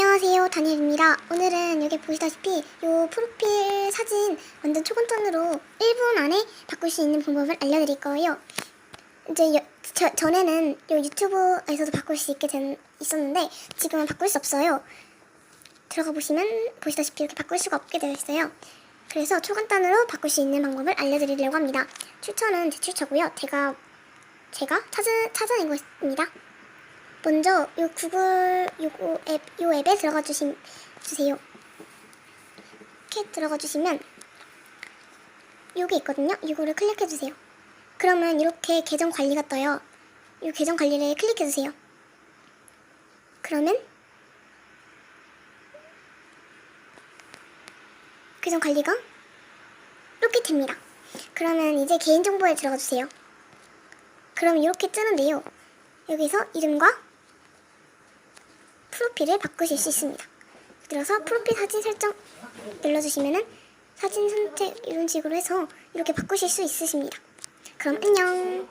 안녕하세요 다니엘입니다. 오늘은 여기 보시다시피 요 프로필 사진 완전 초간단으로 1분 안에 바꿀 수 있는 방법을 알려드릴 거예요. 이제 여- 저, 전에는 요 유튜브에서도 바꿀 수 있게 된, 있었는데 지금은 바꿀 수 없어요. 들어가 보시면 보시다시피 이렇게 바꿀 수가 없게 되어 있어요. 그래서 초간단으로 바꿀 수 있는 방법을 알려드리려고 합니다. 추천은 제 추천고요. 제가 제가 찾아, 찾아낸 것입니다 먼저 요 구글 요거 앱, 요 앱에 들어가 주심, 주세요. 이렇게 들어가 주시면 요게 있거든요. 요거를 클릭해 주세요. 그러면 이렇게 계정 관리가 떠요. 요 계정 관리를 클릭해 주세요. 그러면 계정 관리가 이렇게 됩니다. 그러면 이제 개인정보에 들어가 주세요. 그럼 이렇게 뜨는데요. 여기서 이름과 프로필을 바꾸실 수 있습니다. 들어서 프로필 사진 설정 눌러주시면은 사진 선택 이런 식으로 해서 이렇게 바꾸실 수 있으십니다. 그럼 안녕.